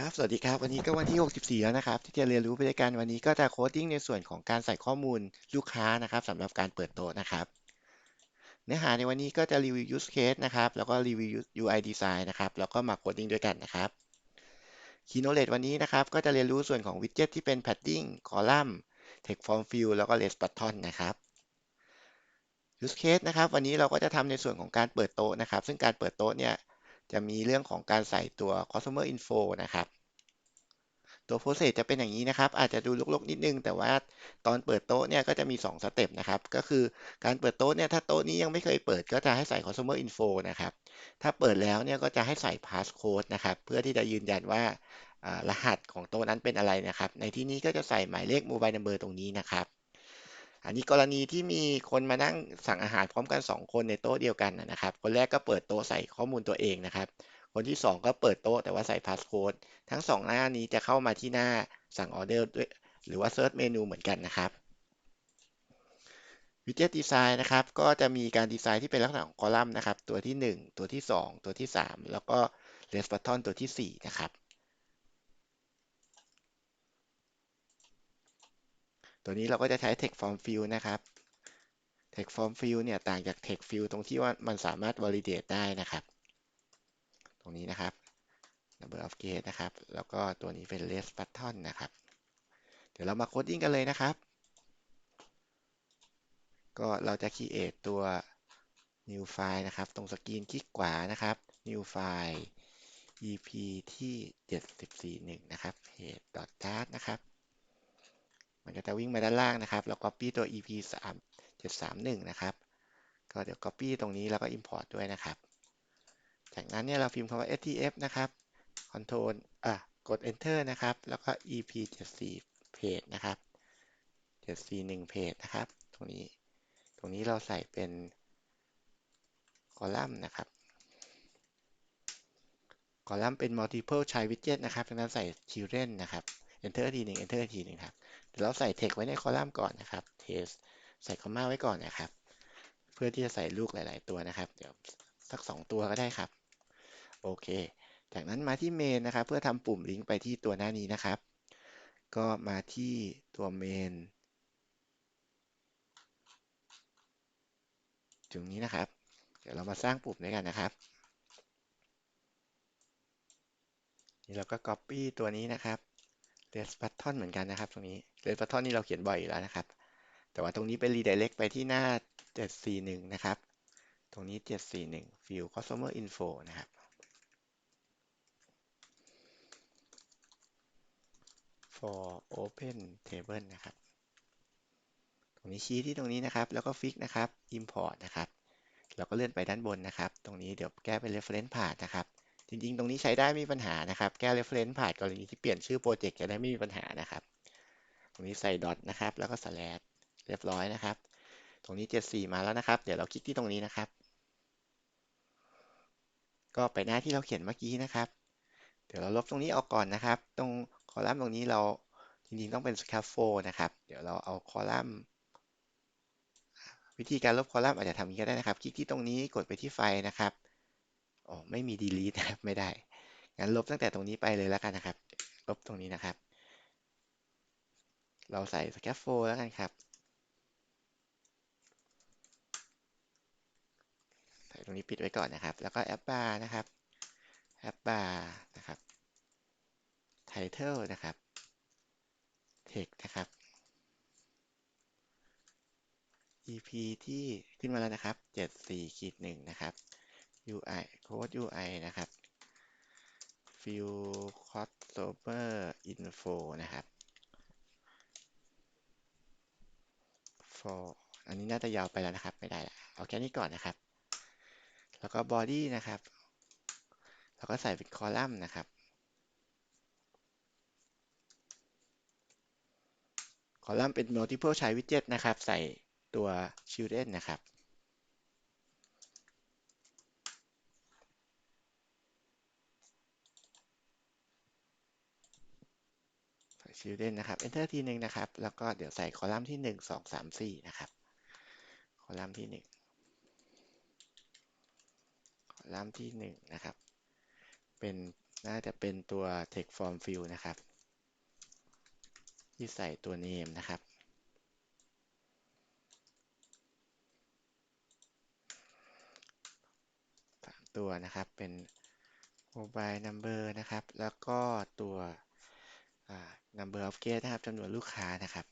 ครับ สวัสดีครับ วันนี้ก็วันที่ 64 แล้วนะครับ ที่จะเรียนรู้ไปด้วยกันวันนี้ก็จะโคดดิ้งในส่วนของการใส่ข้อมูลลูกค้านะครับสำหรับการเปิดโต๊ะนะครับ เนื้อหาในวันนี้ก็จะรีวิว use case นะครับ แล้วก็รีวิว UI design นะครับ แล้วก็มาโคดดิ้งด้วยกันนะครับ Key knowledge วันนี้นะครับ ก็จะเรียนรู้ส่วนของ widget ที่เป็น padding column text form field แล้วก็ list button นะครับ use case นะครับ วันนี้เราก็จะทำในส่วนของการเปิดโต๊ะนะครับ ซึ่งการเปิดโต๊ะเนี่ย จะมีเรื่องของการใส่ตัว customer info นะครับ ตัว process จะเป็นอย่างนี้นะครับ อาจจะดูลกๆนิดนึง แต่ว่าตอนเปิดโต๊ะเนี่ยก็จะมี 2 สเต็ปนะครับ ก็คือการเปิดโต๊ะเนี่ยถ้าโต๊ะนี้ยังไม่เคยเปิดก็จะให้ใส่ customer info นะครับ ถ้าเปิดแล้วเนี่ยก็จะให้ใส่ passcode นะครับ เพื่อที่จะยืนยันว่ารหัสของโต๊ะนั้นเป็นอะไรนะครับ ในที่นี้ก็จะใส่หมายเลข mobile number ตรงนี้นะครับ อันนี้กรณีที่มีคนมานั่งสั่งอาหารพร้อมกัน 2 คนในโต๊ะเดียวกันนะครับ คนแรกก็เปิดโต๊ะใส่ข้อมูลตัวเองนะครับ คนที่ 2 ก็เปิดโต๊ะแต่ว่าใส่พาสโค้ดทั้ง 2 หน้านี้จะเข้ามาที่หน้าสั่งออเดอร์ด้วยหรือว่าเซิร์ชเมนูเหมือนกันนะครับวิดเจ็ตดีไซน์นะครับก็จะมีการดีไซน์ที่เป็นลักษณะของคอลัมน์นะครับ ตัวที่ 1 ตัวที่ 2 ตัวที่ 3 แล้วก็เลสบัตทอนตัวที่ 4 นะครับ ตัวนี้เราก็จะใช้ text form field นะครับ text form field เนี่ยต่างจาก text field ตรงที่ว่ามันสามารถ validate ได้นะครับ ตรงนี้นะครับ number of gate นะครับ แล้วก็ตัวนี้เป็น less button นะครับ เดี๋ยวเรามาโคดดิ้งกันเลยนะครับ ก็เราจะ create ตัว new file นะครับ ตรงสกรีนคลิกขวานะครับ new file ep ที่ 741 นะครับ page.dart นะครับ มันก็จะวิ่งมาด้านล่างนะครับ แล้ว copy ตัว ep 3 731 นะครับ ก็เดี๋ยว copy ตรงนี้แล้วก็ import ด้วยนะครับ จากนั้นเนี่ยเราพิมพ์คำว่า htf นะครับ control อะ กด enter นะครับ แล้วก็ ep 74 page นะครับ 741 page นะครับ ตรงนี้ ตรงนี้เราใส่เป็นคอลัมน์นะครับ คอลัมน์เป็น multiple choice widget นะครับดังนั้นใส่ children นะครับ enter ทีหนึ่ง enter ทีหนึ่งครับเดี๋ยวเราใส่ text ไว้ในคอลัมน์ก่อนนะครับ test ใส่คอมมาไว้ก่อนนะครับ เพื่อที่จะใส่ลูกหลาย ๆ ตัวนะครับ เดี๋ยวสัก 2 ตัวก็ได้ครับ โอเค จากนั้นมาที่เมนนะครับ เพื่อทำปุ่มลิงก์ไปที่ตัวหน้านี้นะครับ ก็มาที่ตัวเมนตรงนี้นะครับ เดี๋ยวเรามาสร้างปุ่มด้วยกันนะครับนี่เราก็ copy ตัวนี้นะครับ res button เหมือนกันนะครับ ตรงนี้ res button นี่เราเขียนบ่อยอยู่แล้วนะครับ แต่ว่าตรงนี้เป็น redirect ไปที่หน้า 741 นะครับ ตรงนี้ 741 field customer info นะครับ for open table นะครับ ตรงนี้ชี้ที่ตรงนี้นะครับ แล้วก็ฟิกนะครับ import นะครับ เราก็เลื่อนไปด้านบนนะครับ ตรงนี้เดี๋ยวแก้เป็น reference path นะครับ จริงๆ ตรงนี้ใช้ได้ไม่มีปัญหานะครับ แก้ reference path กรณีที่เปลี่ยนชื่อโปรเจกต์จะได้ไม่มีปัญหานะครับ ตรงนี้ใส่ dot นะครับ แล้วก็ slash เรียบร้อยนะครับ ตรงนี้ 74 มาแล้วนะครับ เดี๋ยวเราคลิกที่ตรงนี้นะครับ ก็ไปหน้าที่เราเขียนเมื่อกี้นะครับ เดี๋ยวเราลบตรงนี้ออกก่อนนะครับ ตรงคอลัมน์ตรงนี้เราจริงๆ ต้องเป็น scaffold นะครับ เดี๋ยวเราเอาคอลัมน์วิธีการลบคอลัมน์อาจจะทำอย่างนี้ก็ได้นะครับ คลิกที่ตรงนี้กดไปที่ไฟล์นะครับ อ๋อไม่มี delete นะครับไม่ได้ งั้นลบตั้งแต่ตรงนี้ไปเลยแล้วกันนะครับ ลบตรงนี้นะครับ เราใส่ scaffold แล้วกันครับ ใส่ตรงนี้ปิดไว้ก่อนนะครับ แล้วก็ app bar นะครับ app bar นะครับ title นะครับ text นะครับ EP ที่ขึ้นมาแล้วนะครับ 74ขีด1นะครับ UI code UI นะครับ field customer info นะครับ for อันนี้น่าจะยาวไปแล้วนะครับ ไม่ได้ละเอาแค่นี้ก่อนนะครับ แล้วก็ body นะครับ แล้วก็ใส่เป็นคอลัมน์นะครับ คอลัมน์เป็น multiple choice widget นะครับ ใส่ตัว children นะครับ ใส่ children นะครับ enter ทีหนึ่งนะครับ แล้วก็เดี๋ยวใส่คอลัมน์ที่ 1 2 3 4 นะครับ คอลัมน์ที่ 1 คอลัมน์ที่ 1 นะครับ เป็นน่าจะเป็นตัว text form field นะครับ ที่ใส่ตัว name นะครับสามตัวนะครับเป็น mobile number นะครับ แล้วก็ตัว number of guest นะครับจำนวนลูกค้านะครับ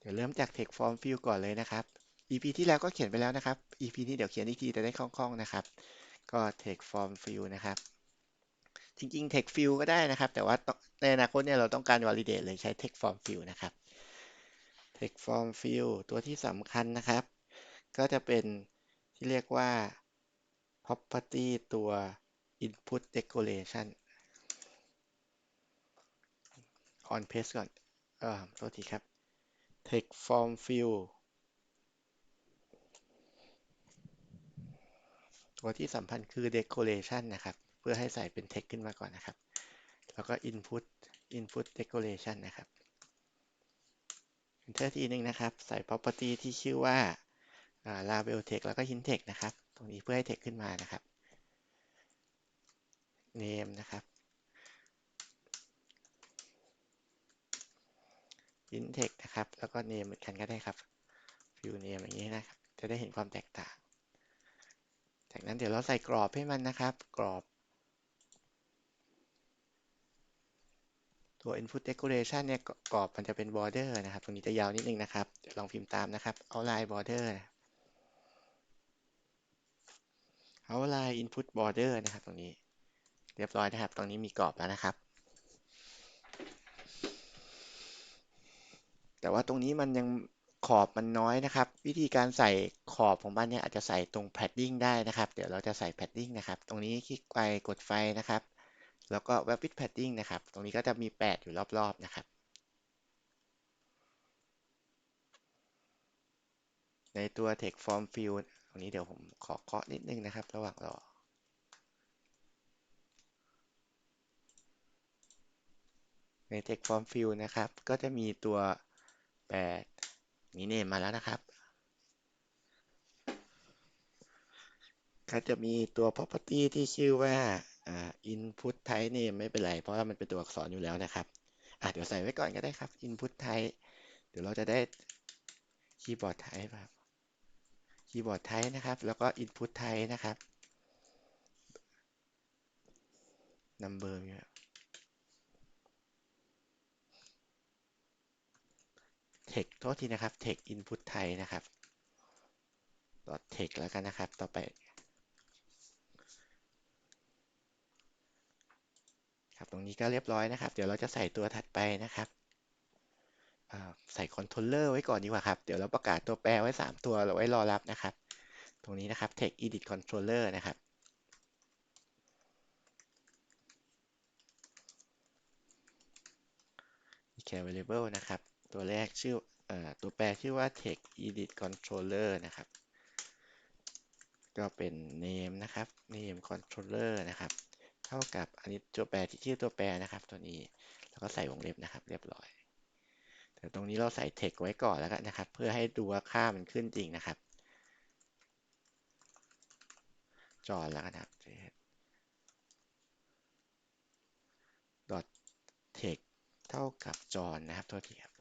เดี๋ยวเริ่มจาก text form field ก่อนเลยนะครับ EP ที่แล้วก็เขียนไปแล้วนะครับ EP นี้เดี๋ยวเขียนอีกทีจะได้คล่องๆนะครับ ก็ text form field นะครับจริงๆ text field ก็ได้นะครับ แต่ว่าในอนาคตเนี่ยเราต้องการ validate เลยใช้ text form field นะครับ text form field ตัวที่สำคัญนะครับ ก็จะเป็นที่เรียกว่า property ตัว input decoration on page ก่อน เอ่อโทษทีครับ text form field ตัวที่สำคัญคือ decoration นะครับ เพื่อให้ใส่เป็น text ขึ้นมาก่อนนะครับ แล้วก็ input input decoration นะครับ enter ทีหนึ่งนะครับ ใส่ property ที่ชื่อว่า label text แล้วก็ hint text นะครับ ตรงนี้เพื่อให้ text ขึ้นมานะครับ name นะครับ int text นะครับ แล้วก็ name เหมือนกันก็ได้ครับ field name อย่างนี้นะครับ จะได้เห็นความแตกต่าง จากนั้นเดี๋ยวเราใส่กรอบให้มันนะครับ กรอบ ตัว input decoration เนี่ย กรอบมันจะเป็น border นะครับ ตรงนี้จะยาวนิดนึงนะครับเดี๋ยวลองพิมพ์ตามนะครับ outline border outline input border นะครับตรงนี้ เรียบร้อยนะครับ ตรงนี้มีกรอบแล้วนะครับ แต่ว่าตรงนี้มันยังขอบมันน้อยนะครับ วิธีการใส่ขอบของมันเนี่ยอาจจะใส่ตรง padding ได้นะครับ เดี๋ยวเราจะใส่ padding นะครับ ตรงนี้คลิกไปกดไฟนะครับ แล้วก็ wrap with padding นะครับ ตรงนี้ก็จะมี 8 อยู่รอบๆนะครับในตัว text form field ตรงนี้เดี๋ยวผมขอเคาะนิดนึงนะครับ ระหว่างรอ ใน text form field นะครับ ก็จะมีตัว 8 นี้เนมมาแล้วนะครับ ก็จะมีตัว property ที่ชื่อว่า input type name ไม่เป็นไร เพราะว่ามันเป็นตัวอักษรอยู่แล้วนะครับอะเดี๋ยวใส่ไว้ก่อนก็ได้ครับ input type เดี๋ยวเราจะได้ keyboard type ครับ keyboard type นะครับ แล้วก็ input type นะครับ number เนี่ย text โทษทีนะครับ text input type นะครับ .text แล้วกันนะครับ ต่อไปครับตรงนี้ก็เรียบร้อยนะครับ เดี๋ยวเราจะใส่ตัวถัดไปนะครับใส่คอนโทรลเลอร์ไว้ก่อนดีกว่าครับ เดี๋ยวเราประกาศตัวแปรไว้ 3 ตัวเราไว้รอรับนะครับ ตรงนี้นะครับ text edit controller นะครับ care variable นะครับ ตัวแรกชื่อตัวแปรชื่อว่า text edit controller นะครับ ก็เป็น name นะครับ name controller นะครับ เท่ากับอันนี้ตัวแปรที่ชื่อตัวแปรนะครับ ตัวนี้แล้วก็ใส่วงเล็บนะครับ เรียบร้อย แต่ตรงนี้เราใส่ text ไว้ก่อนแล้วกันนะครับ เพื่อให้ดูว่าค่ามันขึ้นจริงนะครับ จอแล้วกันครับ dot text เท่ากับจอนะครับ โทษทีครับ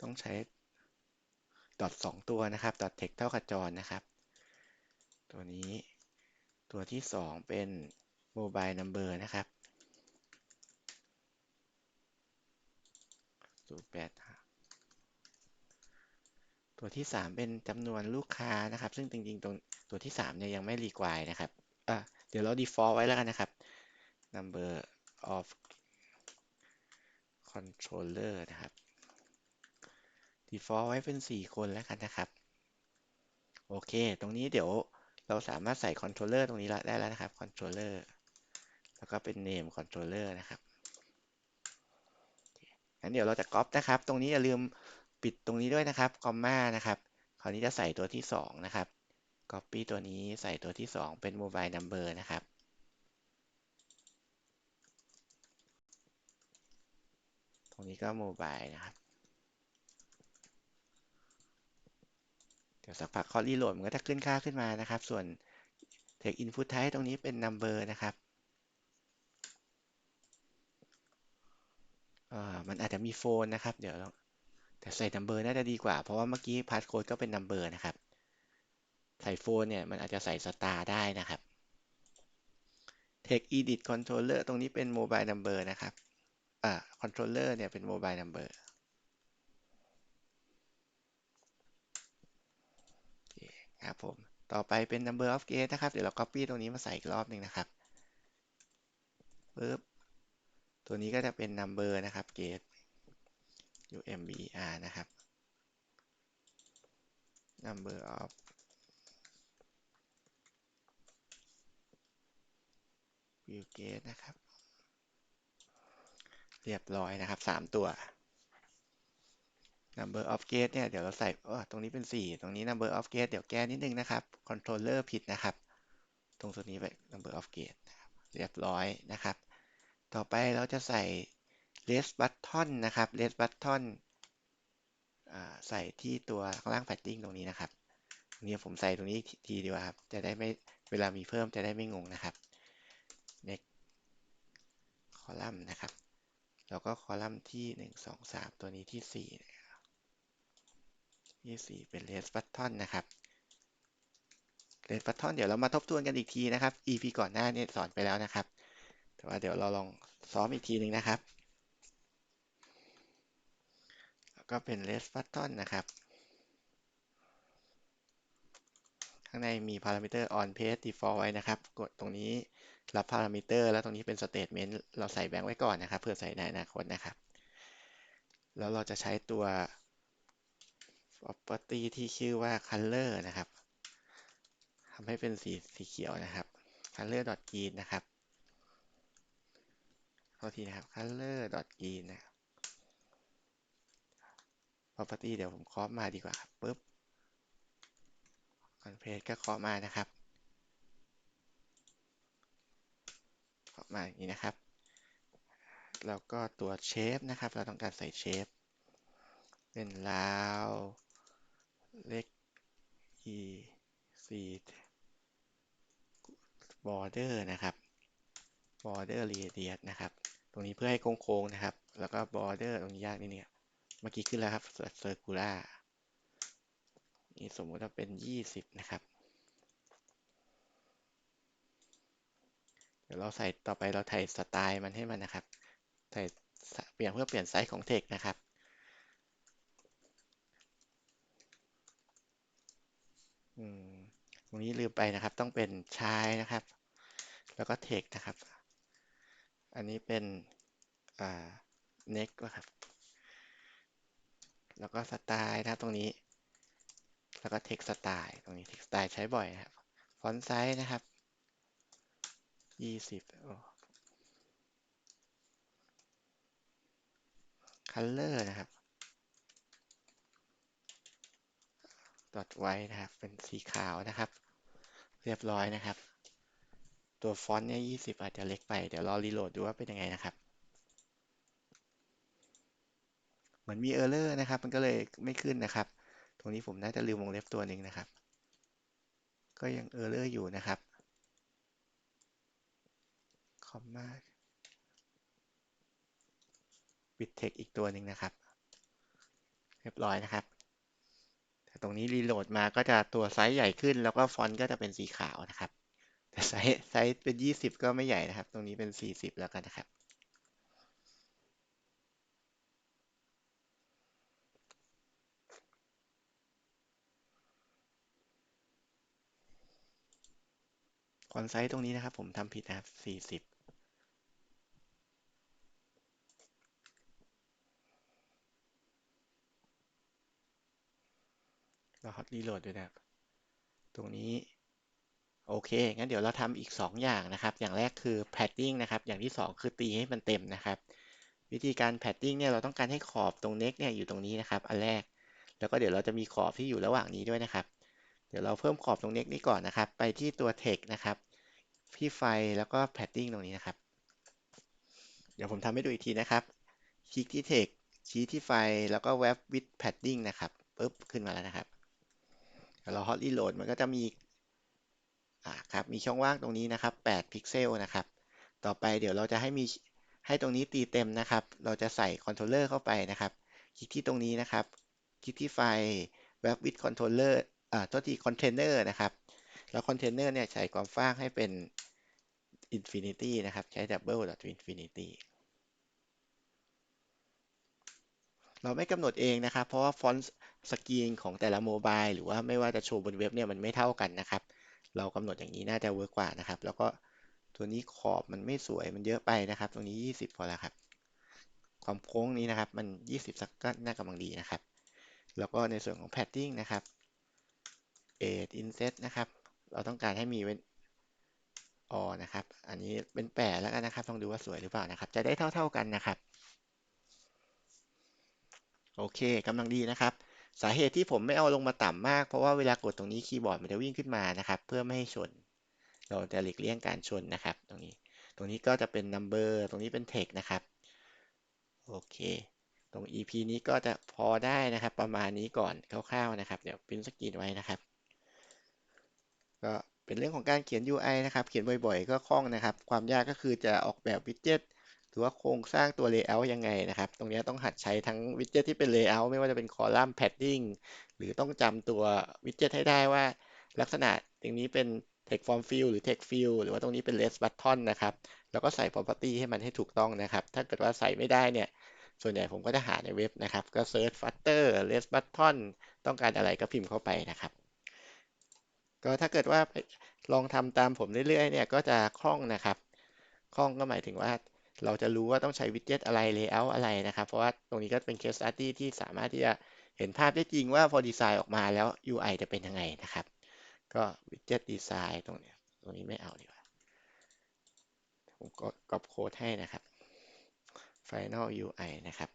ต้องใช้ดอทสองตัวนะครับดอทเทคเท่ากับจอนะครับ ตัวนี้ตัวที่สองเป็น mobile number นะครับศูนย์แปดตัวที่สามเป็นจำนวนลูกค้านะครับ ซึ่งจริงๆตรงตัวที่สามเนี่ยยังไม่รีควายนะครับอะเดี๋ยวเรา default ไว้แล้วกันนะครับ number of controller นะครับ default ไว้เป็น 4 คนแล้วกันนะครับ โอเค ตรงนี้เดี๋ยวเราสามารถใส่ controller ตรงนี้ได้แล้วนะครับ controller แล้วก็เป็น name controller นะครับงั้นเดี๋ยวเราจะก๊อปนะครับ ตรงนี้อย่าลืมปิดตรงนี้ด้วยนะครับคอมมานะครับ คราวนี้จะใส่ตัวที่ 2 นะครับ copy ตัวนี้ใส่ตัวที่ 2 เป็น mobile number นะครับโทรงนี้ก็โมบายนะครับ ดี๋ยวสักพักคอรีโหลดมันก็จะขึ้นค่าขึ้นมานะครับ ส่วน text input type ตรงนี้เป็น number นะครับมันอาจจะมีโฟนนะครับ เดี๋ยวแต่ใส่ number น่าจะดีกว่า เพราะว่าเมื่อกี้ passcode ก็เป็น number นะครับ ใส่โฟนเนี่ยมันอาจจะใส่สตาร์ได้นะครับ text edit controller ตรงนี้เป็น mobile number นะครับอ่า controller เนี่ยเป็น mobile number โอเครับผม ต่อไปเป็น number of gate นะครับ เดี๋ยวเรา copy ตรงนี้มาใส่อีกรอบหนึ่งนะครับปึ๊บ ตัวนี้ก็จะเป็น number นะครับ gate umber นะครับ number of view gate นะครับ เรียบร้อยนะครับ 3 ตัว number of gate เนี่ยเดี๋ยวเราใส่ตรงนี้เป็น 4 ตรงนี้ number of gate เดี๋ยวแก้นิดนึงนะครับ controller ผิดนะครับ ตรงส่วนนี้ไป number of gate เรียบร้อยนะครับ ต่อไปเราจะใส่ raise button นะครับ raise button ใส่ที่ตัวข้างล่าง padding ตรงนี้นะครับตรงนี้ผมใส่ตรงนี้ทีเดีกว่าครับ จะได้ไม่เวลามีเพิ่มจะได้ไม่งงนะครับ next column นะครับ แล้วก็คอลัมน์ที่ 1 2 3 ตัวนี้ที่ 4 ที่4เป็น raise button นะครับ raise button เดี๋ยวเรามาทบทวนกันอีกทีนะครับ EP ก่อนหน้านี้สอนไปแล้วนะครับ แต่ว่าเดี๋ยวเราลองซ้อมอีกทีหนึ่งนะครับ แล้วก็เป็น raise button นะครับ ข้างในมี parameter on page default ไว้นะครับ กดตรงนี้รับ parameter แล้วตรงนี้เป็น statement เราใส่แบงค์ไว้ก่อนนะครับ เพื่อใส่ในอนาคตนะครับ แล้วเราจะใช้ตัว property ที่ชื่อว่า color นะครับทำให้เป็นสีสีเขียวนะครับ color green นะครับขอทีนะครับ color green นะ property เดี๋ยวผมครอปมาดีกว่าครับปึ๊บ on page ก็ครอปมานะครับครอปมาอย่างนี้นะครับ แล้วก็ตัว shape นะครับ เราต้องการใส่ shape เป็นลาว เล็ก e c border นะครับ border radius นะครับ ตรงนี้เพื่อให้โค้งๆนะครับ แล้วก็ border ตรงนี้ยากนิดนึงเมื่อกี้ขึ้นแล้วครับ circular นี่สมมุติว่าเป็น 20 นะครับ เดี๋ยวเราใส่ต่อไปเราใส่สไตล์มันให้มันนะครับ ใส่เปลี่ยนเพื่อเปลี่ยนไซส์ของ text นะครับ ตรงนี้ลืมไปนะครับ ต้องเป็นชายนะครับ แล้วก็ text นะครับ อันนี้เป็นอ่า next นะครับ แล้วก็สไตล์นะตรงนี้ แล้วก็ text style ตรงนี้ text style ใช้บ่อยนะครับ font size นะครับ20 color นะครับ ดอทไว้นะครับ เป็นสีขาวนะครับ เรียบร้อยนะครับ ตัวฟอนต์เนี่ย20 อาจจะเล็กไป เดี๋ยวรอรีโหลดดูว่าเป็นยังไงนะครับ เหมือนมีเออร์เลอร์นะครับ มันก็เลยไม่ขึ้นนะครับ ตรงนี้ผมน่าจะลืมวงเล็บตัวหนึ่งนะครับ ก็ยังเออร์เลอร์อยู่นะครับ คอมมาปิดเทคอีกตัวหนึ่งนะครับ เรียบร้อยนะครับ ตรงนี้รีโหลดมาก็จะตัวไซส์ใหญ่ขึ้น แล้วก็ฟอนต์ก็จะเป็นสีขาวนะครับ แต่ไซส์ไซส์เป็น 20 ก็ไม่ใหญ่นะครับ ตรงนี้เป็น 40 แล้วกันนะครับ ฟอนต์ไซส์ตรงนี้นะครับ ผมทำผิดนะครับ 40เราฮอต รีโหลดด้วยนะครับ ตรงนี้ โอเค งั้นเดี๋ยวเราทำอีก 2 อย่างนะครับ อย่างแรกคือ padding นะครับ อย่างที่ 2 คือตีให้มันเต็มนะครับ วิธีการ padding เนี่ย เราต้องการให้ขอบตรง neck เนี่ย อยู่ตรงนี้นะครับ อันแรก แล้วก็เดี๋ยวเราจะมีขอบที่อยู่ระหว่างนี้ด้วยนะครับ เดี๋ยวเราเพิ่มขอบตรง neck นี้ก่อนนะครับ ไปที่ตัว text นะครับ ที่ไฟแล้วก็ padding ตรงนี้นะครับ เดี๋ยวผมทำให้ดูอีกทีนะครับ คลิกที่ text ชี้ที่ไฟแล้วก็ wrap with padding นะครับปุ๊บขึ้นมาแล้วนะครับ เรา hot reload มันก็จะมีอ่าครับมีช่องว่างตรงนี้นะครับ 8 พิกเซลนะครับ ต่อไปเดี๋ยวเราจะให้มีให้ตรงนี้ตีเต็มนะครับ เราจะใส่คอนโทรลเลอร์เข้าไปนะครับ คลิกที่ตรงนี้นะครับ คลิกที่ไฟล์ wrap with controller อ่าตัวที่คอนเทนเนอร์นะครับ แล้วคอนเทนเนอร์เนี่ยใช้ความฟ้างให้เป็น infinity นะครับ ใช้ double dot infinity เราไม่กำหนดเองนะครับ เพราะว่าฟอนต์สกรีนของแต่ละโมบายหรือว่าไม่ว่าจะโชว์บนเว็บเนี่ยมันไม่เท่ากันนะครับ เรากำหนดอย่างนี้น่าจะเวิร์กกว่านะครับ แล้วก็ตัวนี้ขอบมันไม่สวยมันเยอะไปนะครับ ตรงนี้ 20พอแล้วครับ ความโค้งนี้นะครับ มัน 20 สักก็น่ากำลังดีนะครับ แล้วก็ในส่วนของ padding นะครับ edge inset นะครับ เราต้องการให้มีเว้นออนะครับ อันนี้เป็นแปดแล้วกันนะครับต้องดูว่าสวยหรือเปล่านะครับ จะได้เท่า ๆกันนะครับ โอเคกำลังดีนะครับ สาเหตุที่ผมไม่เอาลงมาต่ำมาก เพราะว่าเวลากดตรงนี้คีย์บอร์ดมันจะวิ่งขึ้นมานะครับ เพื่อไม่ให้ชน เราจะหลีกเลี่ยงการชนนะครับ ตรงนี้ ตรงนี้ก็จะเป็น number ตรงนี้เป็น text นะครับ โอเค ตรง EP นี้ก็จะพอได้นะครับ ประมาณนี้ก่อนคร่าวๆนะครับ เดี๋ยวพิมพ์สกรีนไว้นะครับ ก็เป็นเรื่องของการเขียน UI นะครับ เขียนบ่อยๆ ก็คล่องนะครับ ความยากก็คือจะออกแบบวิดเจ็ต หรือว่าโครงสร้างตัว Layout ยังไงนะครับ ตรงนี้ต้องหัดใช้ทั้งวิดเจ็ตที่เป็น Layout ไม่ว่าจะเป็นคอลัมน์ Padding หรือต้องจำตัววิดเจ็ตให้ได้ว่า ลักษณะตรงนี้เป็น text form field หรือ text field หรือว่าตรงนี้เป็น less button นะครับ แล้วก็ใส่ property ให้มันให้ถูกต้องนะครับ ถ้าเกิดว่าใส่ไม่ได้เนี่ย ส่วนใหญ่ผมก็จะหาในเว็บนะครับ ก็ search flutter less button ต้องการอะไรก็พิมพ์เข้าไปนะครับก็ถ้าเกิดว่าลองทำตามผมเรื่อยๆเนี่ยก็จะคล่องนะครับ คล่องก็หมายถึงว่า เราจะรู้ว่าต้องใช้วิดเจ็ตอะไร layout อะไรนะครับ เพราะว่าตรงนี้ก็เป็น case study ที่สามารถที่จะเห็นภาพได้จริงว่าพอดีไซน์ออกมาแล้ว UI จะเป็นยังไงนะครับ ก็วิดเจ็ตดีไซน์ตรงนี้ตรงนี้ไม่เอาดีกว่า ผมก็กรอบโค้ดให้นะครับ Final UI นะครับ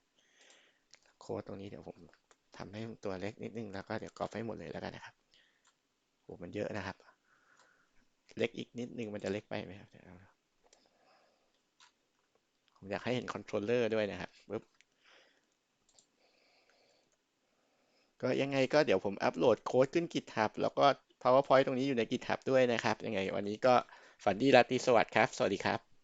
โค้ดตรงนี้เดี๋ยวผมทำให้ตัวเล็กนิดนึงแล้วก็เดี๋ยวกรอบให้หมดเลยแล้วกันนะครับโอ้มันเยอะนะครับ เล็กอีกนิดนึงมันจะเล็กไปไหมครับ อยากให้เห็นคอนโทรลเลอร์ด้วยนะครับปึ๊บก็ยังไงก็เดี๋ยวผมอัปโหลดโค้ดขึ้น GitHub แล้วก็ PowerPoint ตรงนี้อยู่ใน GitHub ด้วยนะครับ ยังไงวันนี้ก็ฝันดีราตรีสวัสดิ์ครับ สวัสดีครับ